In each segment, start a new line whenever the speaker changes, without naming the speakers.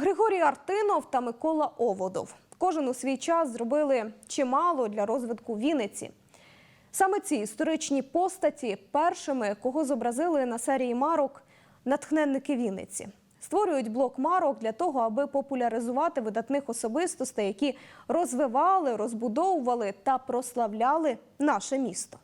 Григорій Артинов та Микола Оводов. Кожен у свій час зробили чимало для розвитку Вінниці. Саме ці історичні постаті першими, кого зобразили на серії марок натхненники Вінниці. Створюють блок марок для того, аби популяризувати видатних особистостей, які розвивали, розбудовували та прославляли наше місто.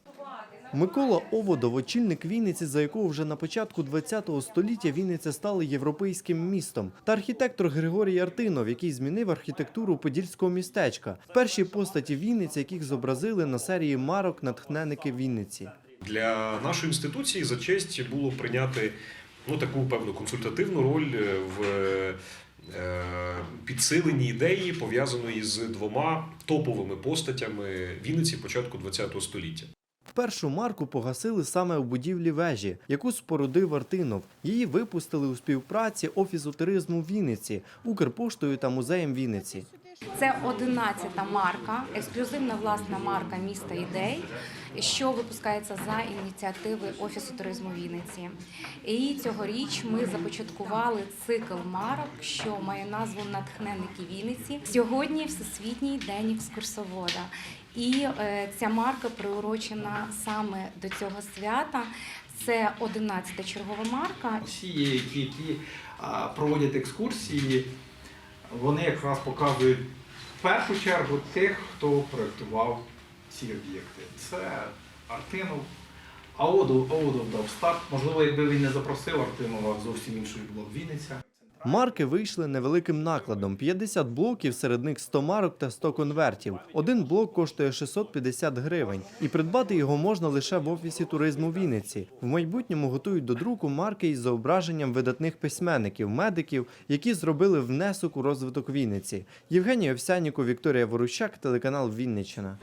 Микола Оводов, очільник Вінниці, за якого вже на початку ХХ століття Вінниця стала європейським містом, та архітектор Григорій Артинов, який змінив архітектуру подільського містечка. Перші постаті Вінниці, яких зобразили на серії марок натхненники Вінниці.
Для нашої інституції за честь було прийняти ну, таку певну консультативну роль е, в е, підсиленні ідеї, пов'язаної з двома топовими постатями Вінниці початку ХХ століття.
Першу марку погасили саме у будівлі вежі, яку спорудив Артинов. Її випустили у співпраці Офісу туризму Вінниці, Укрпоштою та музеєм Вінниці.
Це 11-та марка, ексклюзивна власна марка міста ідей, що випускається за ініціативи Офісу туризму Вінниці. І цьогоріч ми започаткували цикл марок, що має назву Натхненники Вінниці. Сьогодні Всесвітній день екскурсовода. І е, ця марка приурочена саме до цього свята. Це 11-та чергова марка,
Всі, які, які проводять екскурсії, вони якраз показують в першу чергу тих, хто проєктував ці об'єкти. Це Артинов. Аодов, Аодов дав старт. Можливо, якби він не запросив Артинова, зовсім іншою була б Вінниця.
Марки вийшли невеликим накладом: 50 блоків, серед них 100 марок та 100 конвертів. Один блок коштує 650 гривень, і придбати його можна лише в офісі туризму Вінниці. В майбутньому готують до друку марки із зображенням видатних письменників, медиків, які зробили внесок у розвиток Вінниці. Євгеній Овсянніко, Вікторія Ворущак, телеканал Вінниччина.